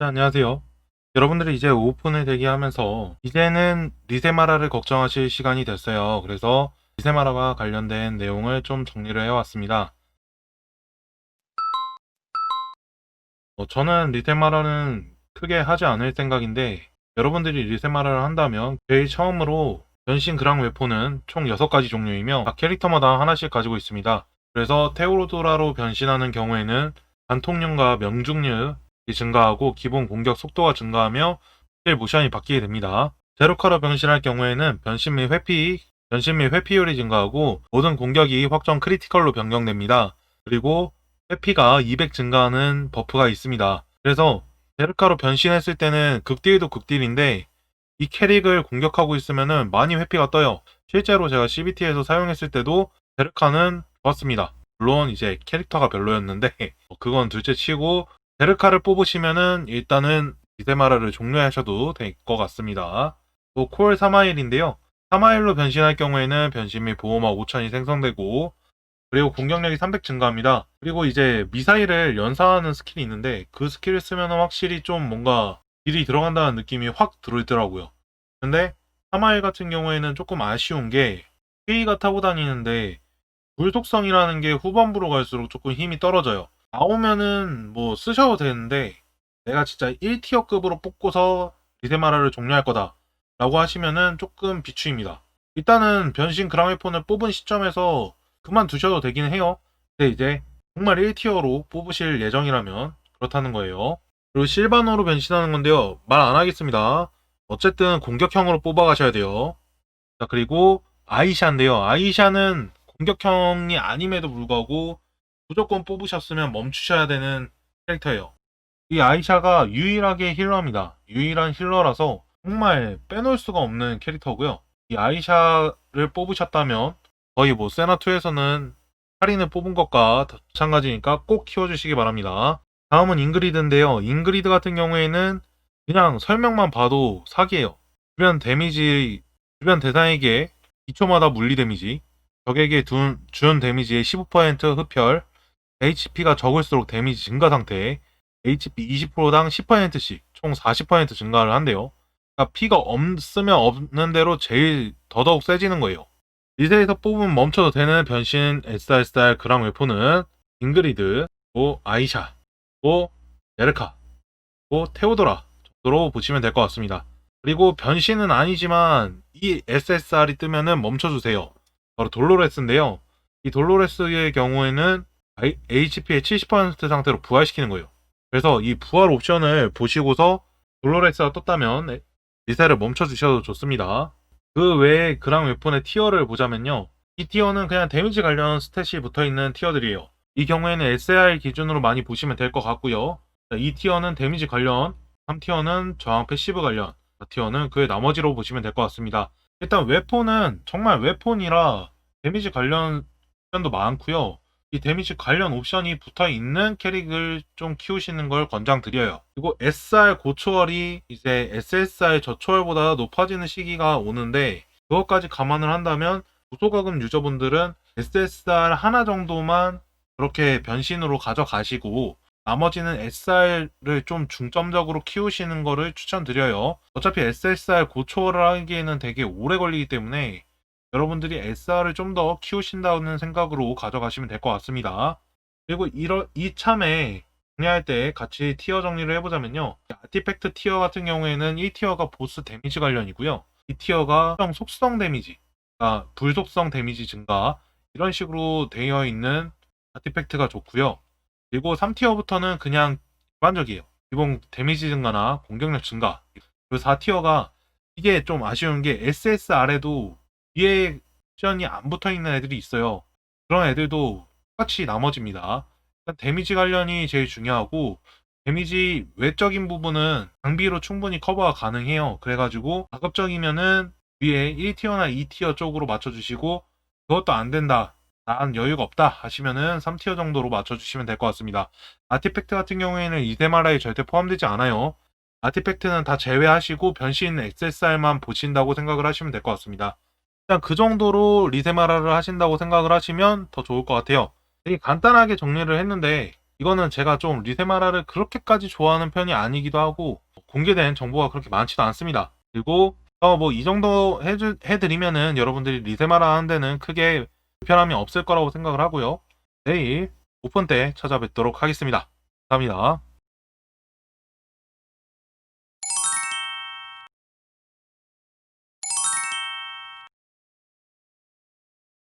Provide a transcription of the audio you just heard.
네, 안녕하세요. 여러분들이 이제 오픈을 대기하면서 이제는 리세마라를 걱정하실 시간이 됐어요. 그래서 리세마라와 관련된 내용을 좀 정리를 해왔습니다. 어, 저는 리세마라는 크게 하지 않을 생각인데 여러분들이 리세마라를 한다면 제일 처음으로 변신 그랑 웨폰은 총 6가지 종류이며 각 캐릭터마다 하나씩 가지고 있습니다. 그래서 테오로도라로 변신하는 경우에는 관통률과 명중률 이 증가하고 기본 공격 속도가 증가하며 스킬 모션이 바뀌게 됩니다. 제로카로 변신할 경우에는 변신 및 회피, 변신 및 회피율이 증가하고 모든 공격이 확정 크리티컬로 변경됩니다. 그리고 회피가 200 증가하는 버프가 있습니다. 그래서 제르카로 변신했을 때는 극딜도 극딜인데 이 캐릭을 공격하고 있으면은 많이 회피가 떠요. 실제로 제가 CBT에서 사용했을 때도 제르카는 좋았습니다. 물론 이제 캐릭터가 별로였는데 그건 둘째 치고 데르카를 뽑으시면은 일단은 이세마라를 종료하셔도 될 것 같습니다. 또 콜 사마일인데요. 사마일로 변신할 경우에는 변신 및 보호막 5천이 생성되고 그리고 공격력이 300 증가합니다. 그리고 이제 미사일을 연사하는 스킬이 있는데 그 스킬을 쓰면 확실히 좀 뭔가 딜이 들어간다는 느낌이 확 들더라고요. 근데 사마일 같은 경우에는 조금 아쉬운 게 페이가 타고 다니는데 불속성이라는 게 후반부로 갈수록 조금 힘이 떨어져요. 나오면은 뭐 쓰셔도 되는데 내가 진짜 1티어급으로 뽑고서 리세마라를 종료할 거다 라고 하시면은 조금 비추입니다. 일단은 변신 그라메폰을 뽑은 시점에서 그만두셔도 되긴 해요. 근데 이제 정말 1티어로 뽑으실 예정이라면 그렇다는 거예요. 그리고 실바노로 변신하는 건데요. 말 안 하겠습니다. 어쨌든 공격형으로 뽑아가셔야 돼요. 자, 그리고 아이샤인데요. 아이샤는 공격형이 아님에도 불구하고 무조건 뽑으셨으면 멈추셔야 되는 캐릭터예요. 이 아이샤가 유일하게 힐러입니다. 유일한 힐러라서 정말 빼놓을 수가 없는 캐릭터고요. 이 아이샤를 뽑으셨다면 거의 뭐 세나2에서는 카린을 뽑은 것과 마찬가지니까 꼭 키워주시기 바랍니다. 다음은 잉그리드인데요. 잉그리드 같은 경우에는 그냥 설명만 봐도 사기예요. 주변 데미지, 주변 대상에게 2초마다 물리 데미지, 적에게 둔, 준 데미지의 15% 흡혈, HP가 적을수록 데미지 증가 상태, HP 20%당 10%씩 총 40% 증가를 한대요. 그러니까 피가 없으면 없는 대로 제일 더더욱 세지는 거예요. 리세에서 뽑으면 멈춰도 되는 변신 SRSR 그랑 웨폰은 잉그리드, 고 아이샤, 고 에르카, 고 테오도라 정도로 보시면 될 것 같습니다. 그리고 변신은 아니지만 이 SSR이 뜨면은 멈춰주세요. 바로 돌로레스인데요. 이 돌로레스의 경우에는 HP의 70% 상태로 부활시키는 거예요. 그래서 이 부활 옵션을 보시고서 돌로레스가 떴다면 리세를 멈춰주셔도 좋습니다. 그 외에 그랑 웨폰의 티어를 보자면요. 이 티어는 그냥 데미지 관련 스탯이 붙어있는 티어들이에요. 이 경우에는 SAR 기준으로 많이 보시면 될 것 같고요. 이 티어는 데미지 관련, 3티어는 저항 패시브 관련, 4티어는 그 나머지로 보시면 될 것 같습니다. 일단 웨폰은 정말 웨폰이라 데미지 관련 옵션도 많고요. 이 데미지 관련 옵션이 붙어 있는 캐릭을 좀 키우시는 걸 권장드려요. 그리고 SR 고초월이 이제 SSR 저초월보다 높아지는 시기가 오는데 그것까지 감안을 한다면 무소가금 유저분들은 SSR 하나 정도만 그렇게 변신으로 가져가시고 나머지는 SR을 좀 중점적으로 키우시는 거를 추천드려요. 어차피 SSR 고초월을 하기에는 되게 오래 걸리기 때문에 여러분들이 SR을 좀 더 키우신다는 생각으로 가져가시면 될 것 같습니다. 그리고 이러, 이참에 정리할 때 같이 티어 정리를 해보자면요. 아티팩트 티어 같은 경우에는 1티어가 보스 데미지 관련이고요. 2티어가 속성 데미지, 그러니까 불속성 데미지 증가 이런 식으로 되어 있는 아티팩트가 좋고요. 그리고 3티어부터는 그냥 일반적이에요. 기본 데미지 증가나 공격력 증가. 그리고 4티어가 이게 좀 아쉬운 게 SSR에도 옵션이 안 붙어 있는 애들이 있어요. 그런 애들도 똑같이 나머집니다. 일단 데미지 관련이 제일 중요하고 데미지 외적인 부분은 장비로 충분히 커버가 가능해요. 그래가지고 가급적이면은 위에 1티어나 2티어 쪽으로 맞춰주시고 그것도 안 된다. 난 여유가 없다 하시면은 3티어 정도로 맞춰주시면 될 것 같습니다. 아티팩트 같은 경우에는 이데마라에 절대 포함되지 않아요. 아티팩트는 다 제외하시고 변신 XSR만 보신다고 생각을 하시면 될 것 같습니다. 일단 그 정도로 리세마라를 하신다고 생각을 하시면 더 좋을 것 같아요. 되게 간단하게 정리를 했는데 이거는 제가 좀 리세마라를 그렇게까지 좋아하는 편이 아니기도 하고 공개된 정보가 그렇게 많지도 않습니다. 그리고 뭐이 정도 해주, 해드리면은 여러분들이 리세마라 하는 데는 크게 불편함이 없을 거라고 생각을 하고요. 내일 오픈 때 찾아뵙도록 하겠습니다. 감사합니다.